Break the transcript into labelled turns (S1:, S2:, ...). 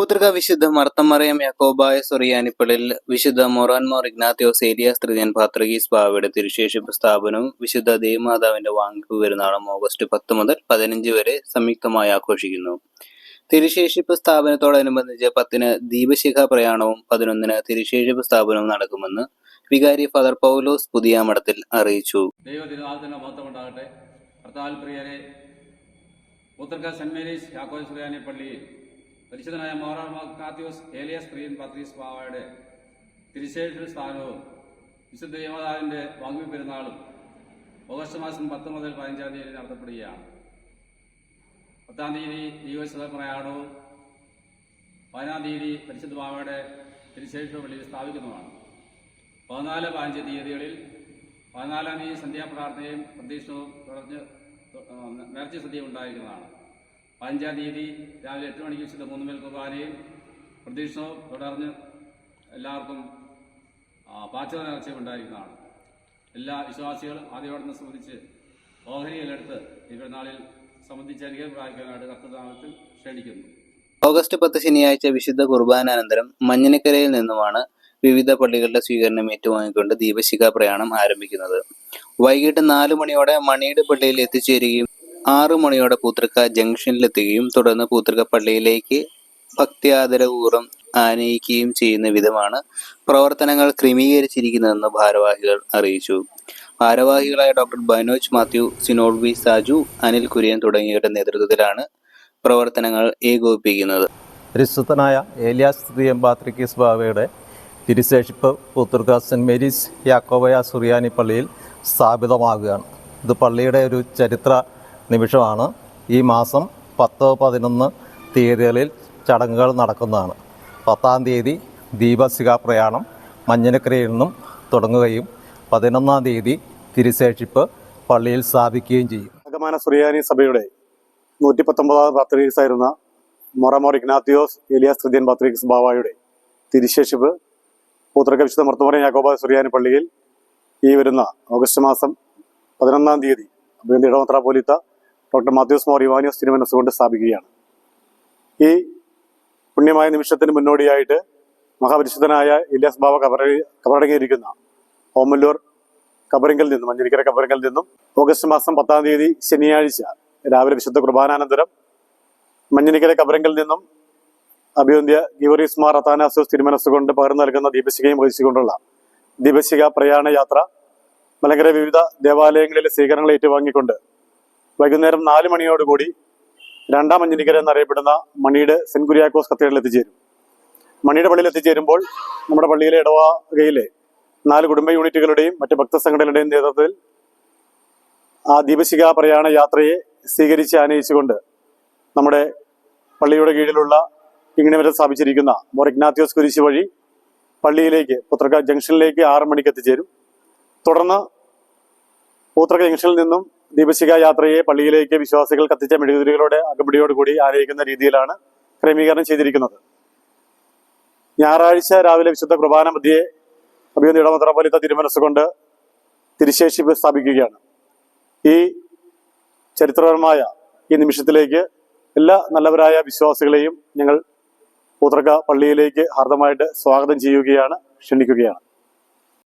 S1: പൂതൃക വിശുദ്ധ മർത്തമറിയം യാക്കോബായ സൊറിയാനിപ്പളിൽ വിശുദ്ധ Moran Mor Ignatius area സ്ത്രീയൻ പാത്രഗീസ് ബാവയുടെ തിരുശേഷിപ്പ് സ്ഥാപനവും വിശുദ്ധ ദേവമാതാവിന്റെ വാങ്ങിപ്പ് പെരുന്നാളും ഓഗസ്റ്റ് പത്ത് മുതൽ പതിനഞ്ച് വരെ സംയുക്തമായി ആഘോഷിക്കുന്നു. തിരുശേഷിപ്പ് സ്ഥാപനത്തോടനുബന്ധിച്ച് പത്തിന് ദീപശിഖ പ്രയാണവും പതിനൊന്നിന് തിരുശേഷിപ്പ് സ്ഥാപനവും നടക്കുമെന്ന് വികാരി ഫാദർ പൗലോസ് പുതിയ മഠത്തിൽ അറിയിച്ചു.
S2: ദൈവ തിരുനാളത്തിന് മോറാർ ഉണ്ടാകട്ടെ ഏലിയ പരിശുദ്ധനായ പ്രിയൻ പത്രീസ് പാവയുടെ തിരുശേഷ സ്ഥാനവും വിശുദ്ധ ദേവതാവിന്റെ വാങ്ങി പെരുന്നാളും ഓഗസ്റ്റ് മാസം പത്ത് മുതൽ പതിനഞ്ചാം തീയതി നടത്തപ്പെടുകയാണ്. പത്താം തീയതി ദൈവശത പ്രയാണവും പതിനാം തീയതി പരിശുദ്ധ പാവയുടെ തിരുശേഷ പള്ളിയിൽ സ്ഥാപിക്കുന്നതാണ് പതിനാല് പതിനഞ്ച് തീയതികളിൽ പതിനാലാം തീയതി സന്ധ്യാപ്രാർത്ഥനയും പ്രതീക്ഷവും തുടർന്ന് നേർച്ച സദ്യ ഉണ്ടായിരിക്കുന്നതാണ്. പതിനഞ്ചാം തീയതി രാവിലെ എട്ട് മണിക്ക് വിശുദ്ധ മൂന്ന് മേൽ കുർബാനയും പ്രതീക്ഷവും തുടർന്ന് എല്ലാവർക്കും പാചക നേർച്ചയും ഉണ്ടായിരിക്കുന്നതാണ്. എല്ലാ വിശ്വാസികളും ആദ്യയോടൊന്ന് സംബന്ധിച്ച് ഓഹരിയിലെടുത്ത് ഈ പെരുന്നാളിൽ സംബന്ധിച്ച് അനുഗ്രഹം പ്രാപിക്കാനായിട്ട് കർത്തനാമത്തിൽ ക്ഷണിക്കുന്നു.
S1: ഓഗസ്റ്റ് പത്ത് ശനിയാഴ്ച വിശുദ്ധ കുർബാനാനന്തരം മഞ്ഞനക്കരയിൽ നിന്നുമാണ് വിവിധ പള്ളികളുടെ സ്വീകരണം ഏറ്റുവാങ്ങിക്കൊണ്ട് ദീപശിഖ പ്രയാണം ആരംഭിക്കുന്നത്. വൈകിട്ട് നാലു മണിയോടെ മണിയുടെ പള്ളിയിൽ എത്തിച്ചേരുകയും ആറു മണിയോടെ പൂത്തൃക്ക ജംഗ്ഷനിലെത്തുകയും തുടർന്ന് പൂത്തൃക്ക പള്ളിയിലേക്ക് ഭക്തിയാദരപൂർവം ആനയിക്കുകയും ചെയ്യുന്ന വിധമാണ് പ്രവർത്തനങ്ങൾ ക്രമീകരിച്ചിരിക്കുന്നതെന്ന് ഭാരവാഹികൾ അറിയിച്ചു. ഭാരവാഹികളായ ഡോക്ടർ ബനോജ് മാത്യു സിനോഡ് വി സാജു അനിൽ കുര്യൻ തുടങ്ങിയവരുടെ നേതൃത്വത്തിലാണ് പ്രവർത്തനങ്ങൾ ഏകോപിപ്പിക്കുന്നത്.
S3: പരിശുദ്ധനായ ഏലിയാസ് പാത്രിക്കീസ് ബാവയുടെ തിരുശേഷിപ്പ് പുത്തൂർക്ക സെന്റ് മേരീസ് യാക്കോബയ സുറിയാനി പള്ളിയിൽ സ്ഥാപിതമാകുകയാണ്. ഇത് പള്ളിയുടെ ഒരു ചരിത്ര നിമിഷമാണ് ഈ മാസം പത്ത് പതിനൊന്ന് തീയതികളിൽ ചടങ്ങുകൾ നടക്കുന്നതാണ്. പത്താം തീയതി ദീപശിഖ പ്രയാണം മഞ്ഞനക്കരയിൽ നിന്നും തുടങ്ങുകയും പതിനൊന്നാം തീയതി തിരുശേഷിപ്പ് പള്ളിയിൽ സ്ഥാപിക്കുകയും ചെയ്യും.
S4: അകമാന സുറിയാനി സഭയുടെ നൂറ്റി പത്തൊമ്പതാം പാത്രീക്സ് ആയിരുന്ന മൊറമോർ ഇഗ്നാത്തിയോസ് എലിയാസ് തൃതീയൻ പാത്രീക്സ് ബാവായുടെ തിരുശേഷിപ്പ് പൂത്രക വിശുദ്ധ മർത്തമറ യാക്കോബ സുറിയാനി പള്ളിയിൽ ഈ വരുന്ന ഓഗസ്റ്റ് മാസം പതിനൊന്നാം തീയതി ഇടമത്ര പോലീത്ത ഡോക്ടർ മാത്യൂസ് മോർ യുവാനിയോസ് തിരുമനസ് കൊണ്ട് സ്ഥാപിക്കുകയാണ്. ഈ പുണ്യമായ നിമിഷത്തിന് മുന്നോടിയായിട്ട് മഹാപരിശുദ്ധനായ ഇലിയാസ് ബാബ കബറ കബറടങ്ങിയിരിക്കുന്ന ഓമല്ലൂർ കബറിങ്കിൽ നിന്നും മഞ്ഞരിക്കര കബറിങ്കിൽ നിന്നും ഓഗസ്റ്റ് മാസം പത്താം തീയതി ശനിയാഴ്ച രാവിലെ വിശുദ്ധ കുർബാനാനന്തരം മഞ്ഞരിക്കര കബറിങ്കിൽ നിന്നും അഭിയന്ത്യ ഗീവറീസ് മാർ അത്താനാസോസ് തിരുമനസ്സുകൊണ്ട് പകർന്നു നൽകുന്ന ദീപശികയും വഹിച്ചുകൊണ്ടുള്ള ദീപശിക പ്രയാണ യാത്ര മലങ്കര വിവിധ ദേവാലയങ്ങളിലെ സ്വീകരണങ്ങൾ ഏറ്റുവാങ്ങിക്കൊണ്ട് വൈകുന്നേരം നാല് മണിയോടുകൂടി രണ്ടാം മഞ്ഞിനിക്കര എന്നറിയപ്പെടുന്ന മണിയുടെ സെന്റ് കുര്യാക്കോസ് കത്തീഡ്രൽ എത്തിച്ചേരും. മണിയുടെ പള്ളിയിൽ എത്തിച്ചേരുമ്പോൾ നമ്മുടെ പള്ളിയിലെ ഇടവകയിലെ നാല് കുടുംബ യൂണിറ്റുകളുടെയും മറ്റ് ഭക്തസംഘടനകളുടെയും നേതൃത്വത്തിൽ ആ ദീപശിഖ പ്രയാണ യാത്രയെ സ്വീകരിച്ച് ആനയിച്ചുകൊണ്ട് നമ്മുടെ പള്ളിയുടെ കീഴിലുള്ള ഇങ്ങനെ സ്ഥാപിച്ചിരിക്കുന്ന മോർ ഇഗ്നാത്യോസ് കുരിശ് വഴി പള്ളിയിലേക്ക് പുത്രക ജംഗ്ഷനിലേക്ക് ആറ് മണിക്ക് എത്തിച്ചേരും. തുടർന്ന് പൂത്രക ജംഗ്ഷനിൽ നിന്നും ദീപശിഖ യാത്രയെ പള്ളിയിലേക്ക് വിശ്വാസികൾ കത്തിച്ച മെഴുകുതിരികളുടെ അകമ്പടിയോടുകൂടി ആനയിക്കുന്ന രീതിയിലാണ് ക്രമീകരണം ചെയ്തിരിക്കുന്നത്. ഞായറാഴ്ച രാവിലെ വിശുദ്ധ കുർബാന മധ്യയെ അഭിയന്ത ഇടമത്രപോലിത്ത തിരുമനസ്സുകൊണ്ട് തിരുശേഷിപ്പ് സ്ഥാപിക്കുകയാണ്. ഈ ചരിത്രപരമായ ഈ നിമിഷത്തിലേക്ക് എല്ലാ നല്ലവരായ വിശ്വാസികളെയും ഞങ്ങൾ പൂത്രക്ക പള്ളിയിലേക്ക് ഹാർദമായിട്ട് സ്വാഗതം ചെയ്യുകയാണ് ക്ഷണിക്കുകയാണ്.